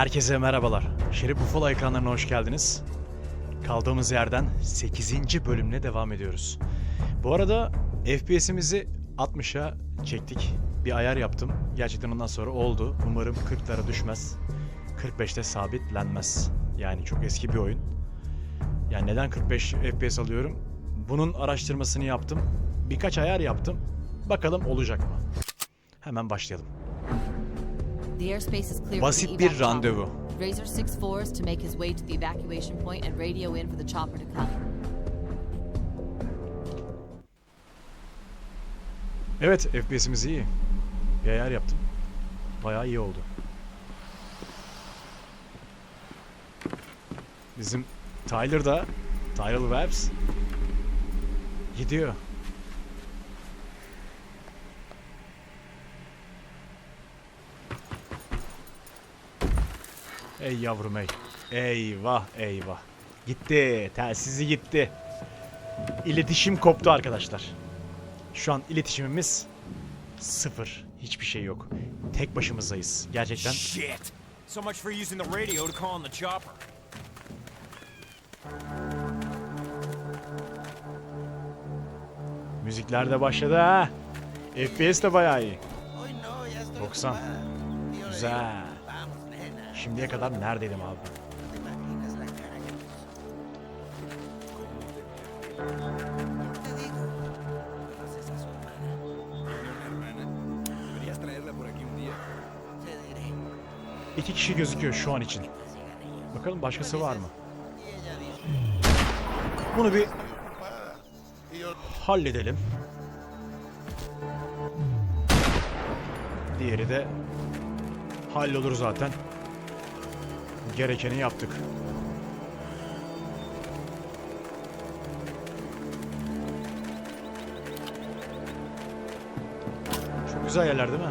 Herkese merhabalar. Şerif Ufala ekranlarına hoş geldiniz. Kaldığımız yerden 8. bölümle devam ediyoruz. Bu arada FPS'imizi 60'a çektik. Bir ayar yaptım. Gerçekten ondan sonra oldu. Umarım 40'lara düşmez. 45'te sabitlenmez. Yani çok eski bir oyun. Yani neden 45 FPS alıyorum? Bunun araştırmasını yaptım. Birkaç ayar yaptım. Bakalım olacak mı? Hemen başlayalım. Basit bir randevu. Razor 6-4 is to make his way to the evacuation point and radio in for the chopper to come. Evet, FPS'imiz iyi. Bir ayar yaptım. Bayağı iyi oldu. Bizim Tyler da, Tyler Webbs gidiyor. Ey yavrum ey. Eyvah eyvah. Gitti. Telsizi gitti. İletişim koptu arkadaşlar. Şu an iletişimimiz sıfır. Hiçbir şey yok. Tek başımızdayız. Gerçekten Shit! So much for using the radio to call on the chopper. müzikler de başladı ha. FPS de bayağı iyi. 90. Güzel. Şimdiye kadar neredeydim abi? İki kişi gözüküyor şu an için. Bakalım başkası var mı? Bunu bir halledelim. Diğeri de hallolur zaten. Gerekeni yaptık. Çok güzel yerler değil mi?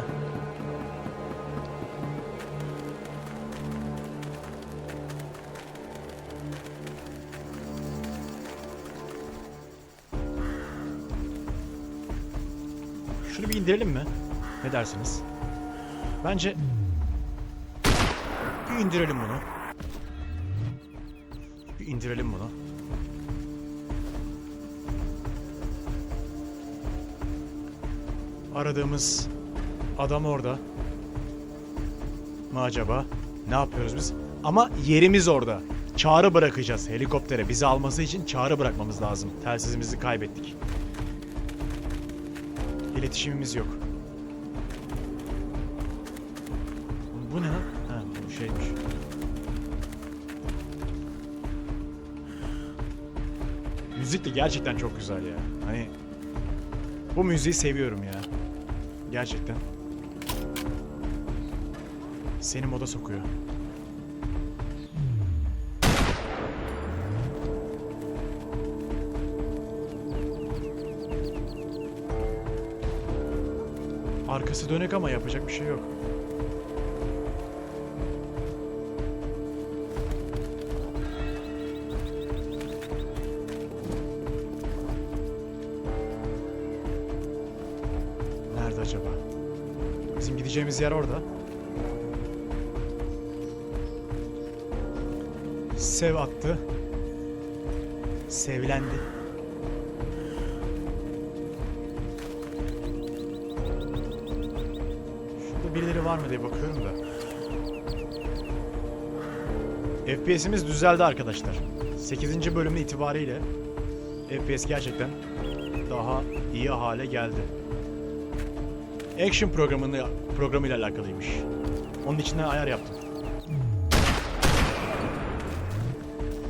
Şunu bir indirelim mi? Ne dersiniz? Bence indirelim bunu. Bir indirelim bunu. Aradığımız adam orada. mı acaba? Ne yapıyoruz biz? Ama yerimiz orada. Çağrı bırakacağız helikoptere. Bizi alması için çağrı bırakmamız lazım. Telsizimizi kaybettik. İletişimimiz yok. Bu ne lan? Müzik de gerçekten çok güzel ya. Hani bu müziği seviyorum ya. Gerçekten. Seni moda sokuyor. Arkası dönük ama yapacak bir şey yok. Gideceğimiz yer orada. Sev attı. Sevlendi. Şurada birileri var mı diye bakıyorum da. FPS'imiz düzeldi arkadaşlar. 8. bölümü itibariyle FPS gerçekten daha iyi hale geldi. Action programını programıyla alakalıymış. Onun içine ayar yaptım.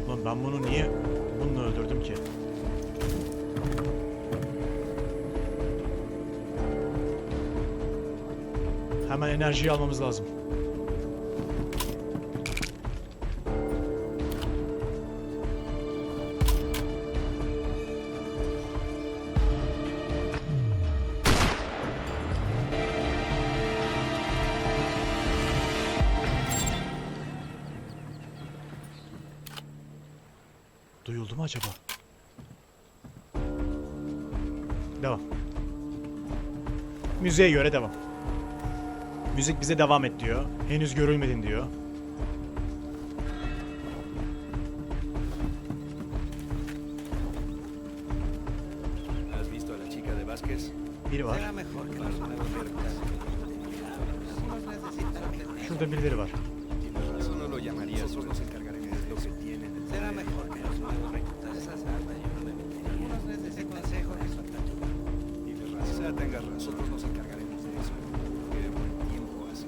Lan ben bunu niye bununla öldürdüm ki? Hemen enerjiyi almamız lazım. Oldu mu acaba? Devam. Müziğe göre devam. Müzik bize devam et diyor. Henüz görülmedin diyor. Biri var. Şurada birileri var. Consejo que Tienes razón. Quizá tengas razón. Nosotros nos encargaremos de eso. Qué buen tiempo hace.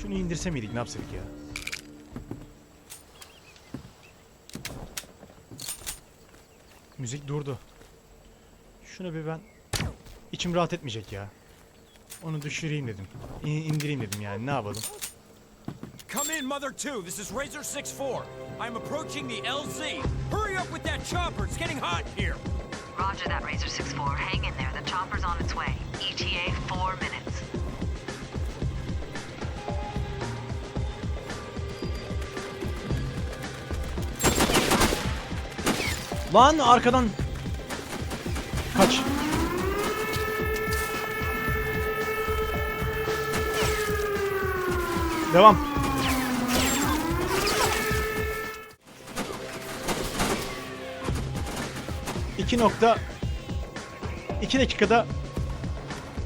Şunu indirse miydik ne yapsaydık ya? Müzik durdu. Şunu bir ben... içim rahat etmeyecek ya. Onu düşüreyim dedim. İ- indireyim dedim yani ne yapalım. Come in, Mother 2. This is Razor 6-4. I'm approaching the LZ. Hurry up with that chopper. It's getting hot here. Roger that, Razor 6-4. Hang in there. The chopper's on its way. ETA four minutes. Lan arkadan... Kaç. Devam. İki nokta... iki dakikada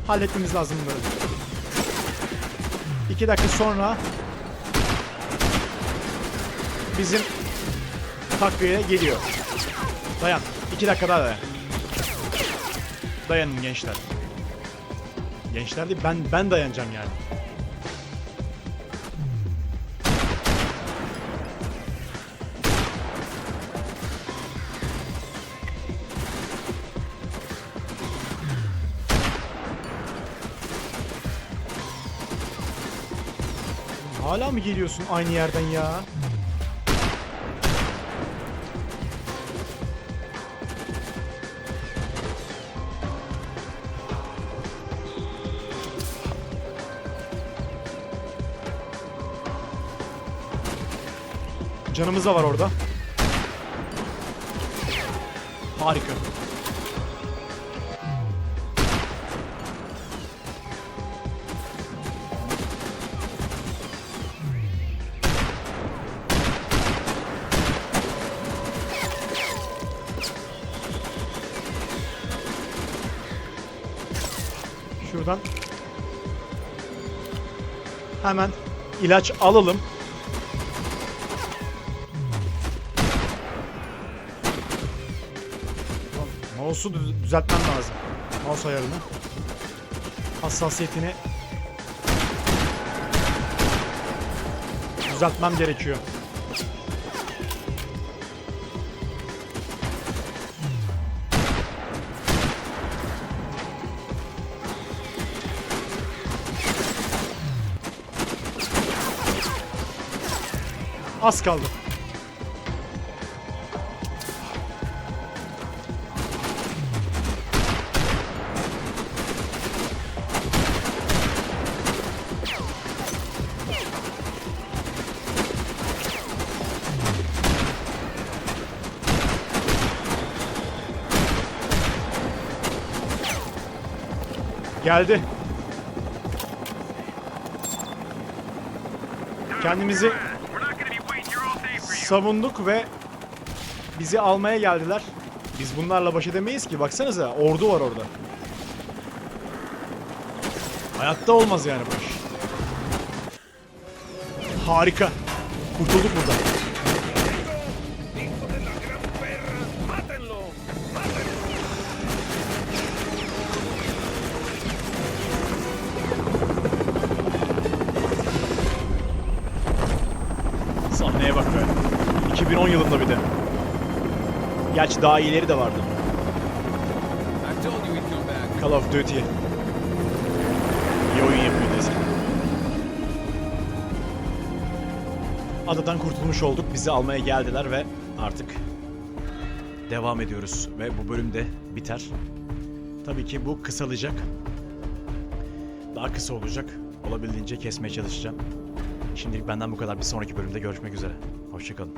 halletmemiz lazım bunları. İki dakika sonra bizim takviye geliyor. Dayan. İki dakika daha dayan. Dayanın gençler. Gençler değil ben ben dayanacağım yani. Hala mı geliyorsun aynı yerden ya? Canımız da var orada. Harika. Şuradan hemen ilaç alalım. Mouse'u düz- düzeltmem lazım. Mouse ayarını. Hassasiyetini düzeltmem gerekiyor. Az kaldı. Geldi. Kendimizi savunduk ve bizi almaya geldiler. Biz bunlarla baş edemeyiz ki. Baksanıza ordu var orada. Hayatta olmaz yani bu. Harika. Kurtulduk buradan. 2010 yılında bir de. Gerçi daha iyileri de vardı. Call of Duty. İyi oyun yapıyordu eskiden. Adadan kurtulmuş olduk. Bizi almaya geldiler ve artık devam ediyoruz. Ve bu bölüm de biter. Tabii ki bu kısalacak. Daha kısa olacak. Olabildiğince kesmeye çalışacağım. Şimdilik benden bu kadar. Bir sonraki bölümde görüşmek üzere. Hoşçakalın.